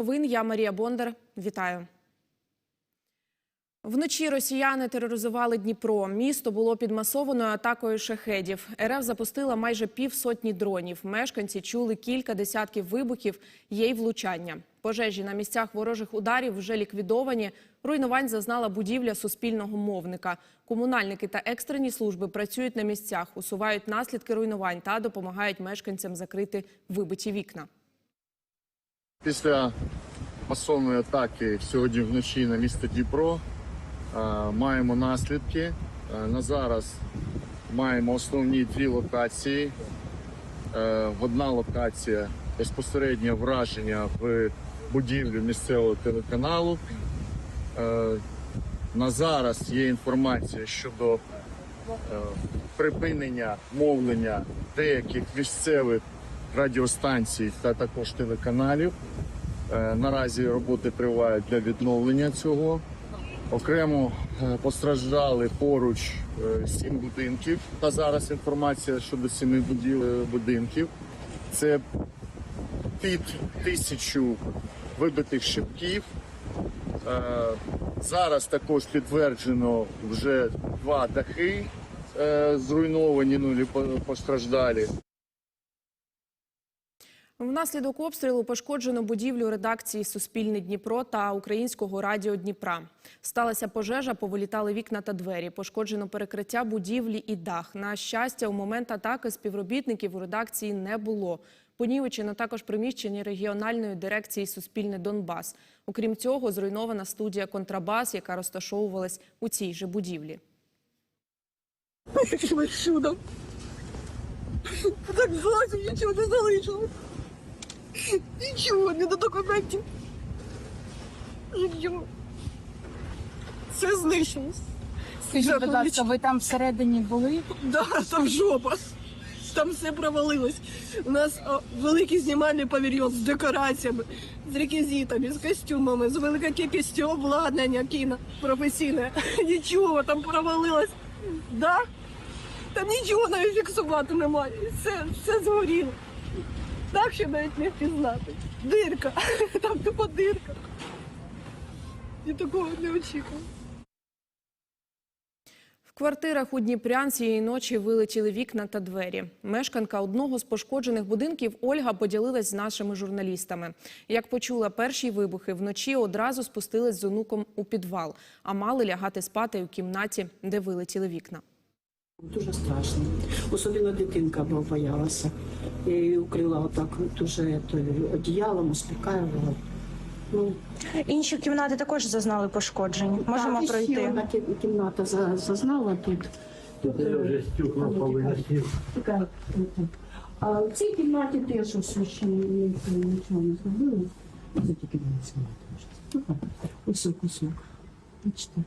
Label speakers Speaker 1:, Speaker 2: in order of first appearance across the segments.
Speaker 1: Новин я Марія Бондар. Вітаю. Вночі росіяни тероризували Дніпро. Місто було під масованою атакою шахедів. РФ запустила майже півсотні дронів. Мешканці чули кілька десятків вибухів, є й влучання. Пожежі на місцях ворожих ударів вже ліквідовані. Руйнувань зазнала будівля суспільного мовника. Комунальники та екстрені служби працюють на місцях, усувають наслідки руйнувань та допомагають мешканцям закрити вибиті вікна.
Speaker 2: Після масовної атаки сьогодні вночі на місто Дніпро е, маємо наслідки. Е, На зараз маємо основні дві локації. Е, Одна локація безпосереднє враження в будівлю місцевого телеканалу. На зараз є інформація щодо припинення мовлення деяких місцевих радіостанцій та також телеканалів. Е, Наразі роботи тривають для відновлення цього. Окремо е, постраждали поруч е, сім будинків. Та зараз інформація щодо сіми будинків. Це під тисячу вибитих шибків. Е, Зараз також підтверджено вже два дахи зруйновані, ну постраждалі.
Speaker 1: Внаслідок обстрілу пошкоджено будівлю редакції Суспільне Дніпро та Українського радіо Дніпра. Сталася пожежа, повилітали вікна та двері. Пошкоджено перекриття будівлі і дах. На щастя, у момент атаки співробітників у редакції не було. Понівечено також приміщення регіональної дирекції Суспільне Донбас. Окрім цього, зруйнована студія Контрабас, яка розташовувалась у цій же будівлі.
Speaker 3: Чудом. Так злазу нічого не залишилось. Нічого, не до документів. Нічого. Все знищилось.
Speaker 4: Скажіть, будь ласка, ви там всередині були?
Speaker 3: Да, там жопа. Там все провалилось. У нас о, великий знімальний павільйон з декораціями, з реквізитами, з костюмами, з великою кількістю обладнання кіно професійне. Нічого там провалилось. Да? Там нічого навіть фіксувати немає. Все, все згоріло. Так що навіть не впізнати. Дирка. Там тупо дирка. Я такого не очікувала.
Speaker 1: В квартирах у Дніпрян цієї ночі вилетіли вікна та двері. Мешканка одного з пошкоджених будинків Ольга поділилась з нашими журналістами. Як почула перші вибухи, вночі одразу спустилась з онуком у підвал, а мали лягати спати у кімнаті, де вилетіли вікна.
Speaker 5: Дуже страшно. Особливо дитинка бо боялася. Я її укрила отак дуже одіялом, успокаювала. Ну,
Speaker 6: Інші кімнати також зазнали пошкоджень. Можемо
Speaker 5: так, і ще
Speaker 6: пройти.
Speaker 5: одна кі- кімната за- зазнала тут. Тут е,
Speaker 7: вже стекла повилетіли.
Speaker 5: така, е, А в цій кімнаті теж ось ще ні- нічого не зробили. Це тільки не знімати. Ось кусок. Бачите?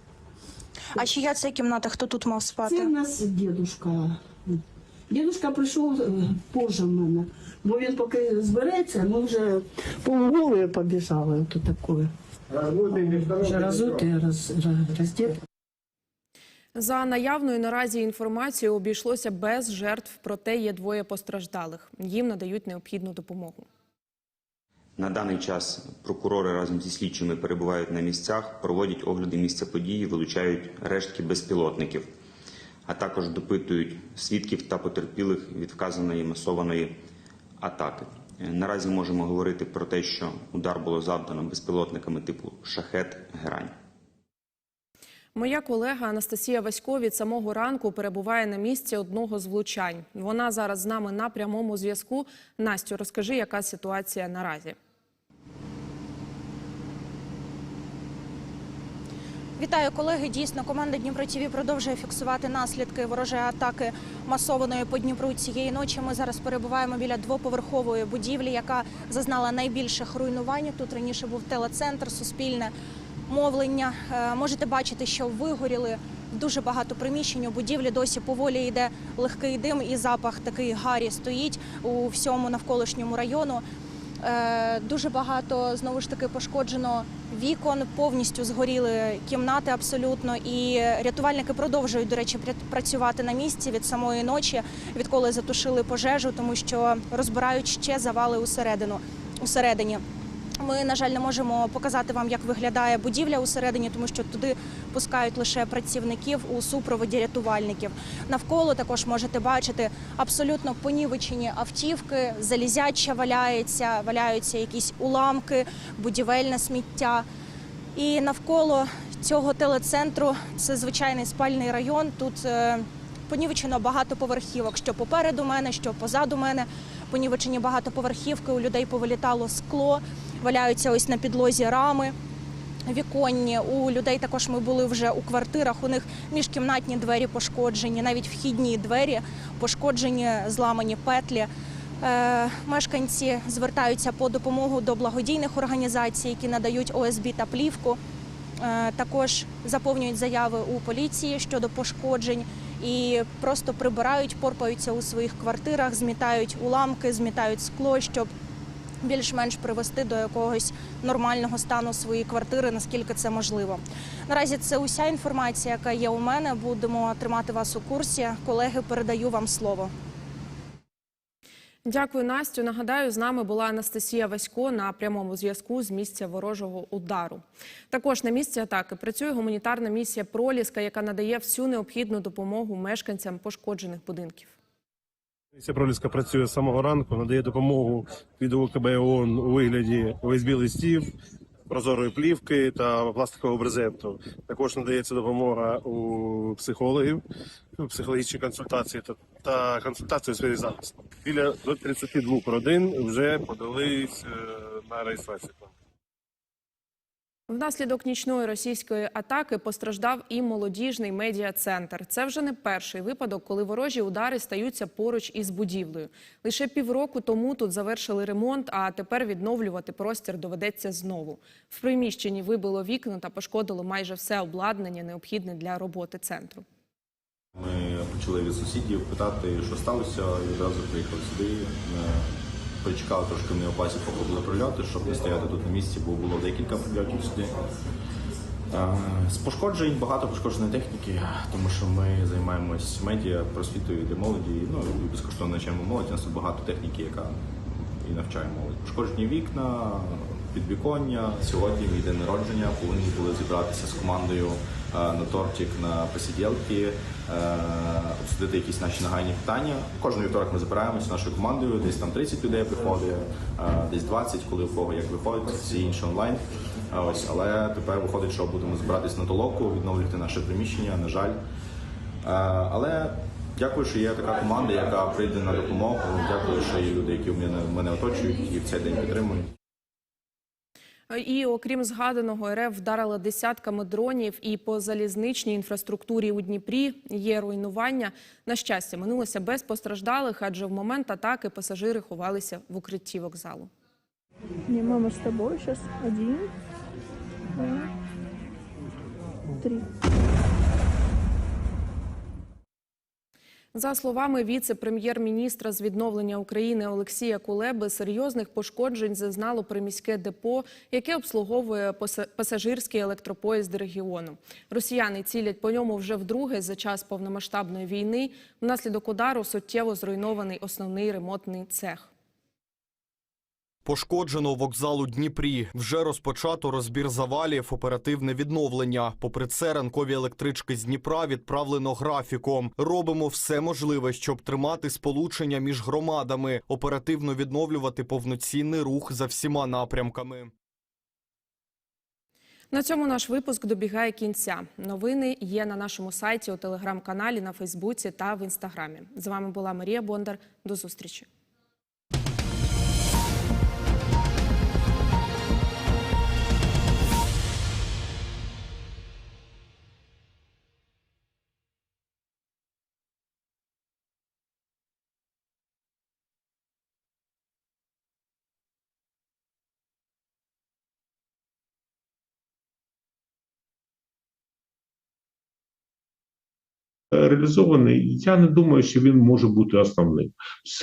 Speaker 6: А чия це кімната? Хто тут мав
Speaker 5: Це в
Speaker 6: спати?
Speaker 5: нас дідушка. Дідушка прийшов е, позже мене, бо він поки збереться, ми вже полуголи побіжали. Тут таке. Вже розути, роз, роз, роздіти.
Speaker 1: За наявною наразі інформацією обійшлося без жертв, проте є двоє постраждалих. Їм надають необхідну допомогу.
Speaker 8: На даний час прокурори разом зі слідчими перебувають на місцях, проводять огляди місця події, вилучають рештки безпілотників, а також допитують свідків та потерпілих від вказаної масованої атаки. Е, Наразі можемо говорити про те, що удар було завдано безпілотниками типу шахет Герань.
Speaker 1: Моя колега Анастасія Васько від самого ранку перебуває на місці одного з влучань. Вона зараз з нами на прямому зв'язку. Настю, розкажи, яка ситуація наразі.
Speaker 6: Вітаю колеги. Дійсно, команда Дніпро ТІВІ продовжує фіксувати наслідки ворожої атаки масованої по Дніпру цієї ночі. Ми зараз перебуваємо біля двоповерхової будівлі, яка зазнала найбільших руйнувань. Тут раніше був телецентр, суспільне мовлення. Е, Можете бачити, що вигоріли дуже багато приміщень. У будівлі досі поволі йде легкий дим і запах такий гарі стоїть у всьому навколишньому району. Е, Дуже багато знову ж таки пошкоджено вікон, повністю згоріли кімнати абсолютно. І рятувальники продовжують, до речі, працювати на місці від самої ночі, відколи затушили пожежу, тому що розбирають ще завали усередину усередині. Ми, на жаль, не можемо показати вам, як виглядає будівля усередині, тому що туди пускають лише працівників у супроводі рятувальників. Навколо також можете бачити абсолютно понівечені автівки, залізяча валяється, валяються якісь уламки, будівельне сміття. І навколо цього телецентру це звичайний спальний район. Тут е, понівечено багато поверхівок, що попереду мене, що позаду мене. Понівечені багатоповерхівки, у людей повилітало скло, валяються ось на підлозі рами. Віконні у людей також ми були вже у квартирах. У них міжкімнатні двері пошкоджені, навіть вхідні двері пошкоджені, зламані петлі. Е, мешканці звертаються по допомогу до благодійних організацій, які надають ОСБ та плівку. Е, також заповнюють заяви у поліції щодо пошкоджень і просто прибирають, порпаються у своїх квартирах, змітають уламки, змітають скло, щоб більш-менш привести до якогось нормального стану свої квартири, наскільки це можливо. Наразі це уся інформація, яка є у мене. Будемо тримати вас у курсі. Колеги, передаю вам слово.
Speaker 1: Дякую, Настю. Нагадаю, з нами була Анастасія Васько на прямому зв'язку з місця ворожого удару. Також на місці атаки працює гуманітарна місія Проліска, яка надає всю необхідну допомогу мешканцям пошкоджених будинків.
Speaker 7: Місія Проліска працює з самого ранку, надає допомогу від ОКБ ООН у вигляді ОСБ листів, прозорої плівки та пластикового брезенту. Також надається допомога у психологів, психологічні консультації та, та консультації у сфері захисту. Біля 32 родин вже подались е, на реєстрацію.
Speaker 1: Внаслідок нічної російської атаки постраждав і молодіжний медіа-центр. Це вже не перший випадок, коли ворожі удари стаються поруч із будівлею. Лише півроку тому тут завершили ремонт, а тепер відновлювати простір доведеться знову. В приміщенні вибило вікна та пошкодило майже все обладнання, необхідне для роботи центру.
Speaker 9: Ми почали від сусідів питати, що сталося, і одразу приїхали сюди. Е, трошки в неопасі, поки були прильоти, щоб не стояти тут на місці, бо було декілька прильотів сюди. З пошкоджень багато пошкодженої техніки, тому що ми займаємось медіа, просвітою для молоді. Ну і безкоштовно навчаємо молодь. У нас багато техніки, яка і навчає молодь. Пошкоджені вікна, підвіконня. Сьогодні мій день народження. Повинні були зібратися з командою на тортик на посиділки, е, обсудити якісь наші нагальні питання. Кожен вівторок ми збираємося нашою командою. Десь там 30 людей приходить, е, десь 20, коли у кого як виходить, всі інші онлайн. Ось, але тепер виходить, що будемо збиратись на толоку, відновлювати наше приміщення. На жаль. Е, Але дякую, що є така команда, яка прийде на допомогу. Дякую, що є люди, які мене, мене оточують і в цей день підтримують.
Speaker 1: І окрім згаданого, РФ вдарила десятками дронів і по залізничній інфраструктурі у Дніпрі є руйнування. На щастя, минулося без постраждалих, адже в момент атаки пасажири ховалися в укритті вокзалу.
Speaker 10: Не, мама з тобою зараз Один, два, три.
Speaker 1: За словами віце-прем'єр-міністра з відновлення України Олексія Кулеби, серйозних пошкоджень зазнало приміське депо, яке обслуговує паса- пасажирський електропоїзд регіону. Росіяни цілять по ньому вже вдруге за час повномасштабної війни. Внаслідок удару суттєво зруйнований основний ремонтний цех.
Speaker 11: Пошкоджено вокзал у Дніпрі. Вже розпочато розбір завалів, оперативне відновлення. Попри це, ранкові електрички з Дніпра відправлено графіком. Робимо все можливе, щоб тримати сполучення між громадами, оперативно відновлювати повноцінний рух за всіма напрямками.
Speaker 1: На цьому наш випуск добігає кінця. Новини є на нашому сайті, у телеграм-каналі, на Фейсбуці та в інстаграмі. З вами була Марія Бондар. До зустрічі.
Speaker 12: Реалізований, я не думаю, що він може бути основним. Все